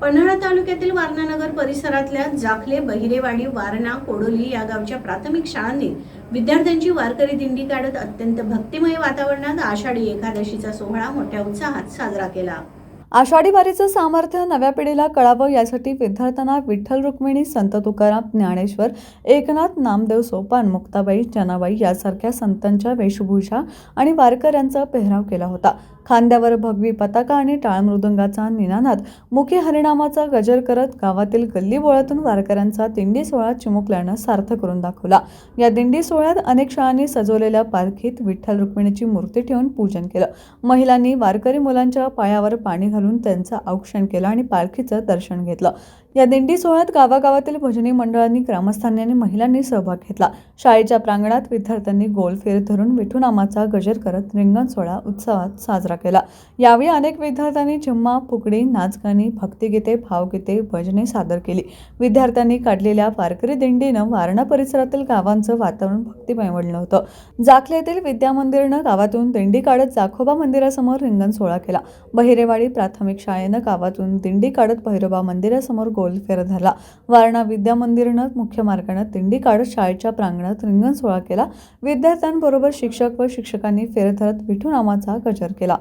पन्हाळा तालुक्यातील वारणानगर परिसरातल्या जाखले बहिरेवाडी वारणा कोडोली या गावच्या प्राथमिक शाळांनी विद्यार्थ्यांची वारकरी दिंडी काढत अत्यंत भक्तिमय वातावरणात आषाढी एकादशीचा सोहळा मोठ्या उत्साहात साजरा केला. आषाढी वारीचं सामर्थ्य नव्या पिढीला कळावं यासाठी विद्यार्थ्यांना विठ्ठल रुक्मिणी संत तुकाराम ज्ञानेश्वर एकनाथ नामदेव सोपान मुक्ताबाई जनाबाई यासारख्या संतांच्या वेशभूषा आणि वारकऱ्यांचा पेहराव केला होता. खांद्यावर भगवी पताका आणि टाळमृदुंगाचा निनानाद मुखी हरिणामाचा गजर करत गावातील गल्ली बोळातून वारकऱ्यांचा दिंडी सोहळा चिमुकल्यानं सार्थ करून दाखवला. या दिंडी सोहळ्यात अनेक शाळांनी सजवलेल्या पालखीत विठ्ठल रुक्मिणीची मूर्ती ठेवून पूजन केलं. महिलांनी वारकरी मुलांच्या पायावर पाणी घालून त्यांचं औक्षण केलं आणि पालखीचं दर्शन घेतलं. या दिंडी सोहळ्यात गावागावातील भजनी मंडळांनी ग्रामस्थांनी आणि महिलांनी सहभाग घेतला. शाळेच्या प्रांगणात विद्यार्थ्यांनी गोल फेर धरून विठूनामाचा गजर करत रिंगण सोहळा उत्सवात साजरा केला. यावेळी अनेक विद्यार्थ्यांनी झिम्मा फुगडी नाचगाणी भक्तिगीते भावगीते भजने सादर केली. विद्यार्थ्यांनी काढलेल्या वारकरी दिंडीनं वारणा परिसरातील गावांचं वातावरण भक्तिमय बनलं होतं. जाखले येथील विद्यामंदिरनं गावातून दिंडी काढत जाखोबा मंदिरासमोर रिंगण सोहळा केला. बहिरेवाडी प्राथमिक शाळेनं गावातून दिंडी काढत भैरोबा मंदिरासमोर गोलफेर झाला. वारणा विद्या मंदिरनं मुख्य मार्गानं दिंडी काढत शाळेच्या प्रांगणात रिंगण सोहळा केला. विद्यार्थ्यांबरोबर शिक्षक व शिक्षकांनी फेर धरत विठू नामाचा गजर केला.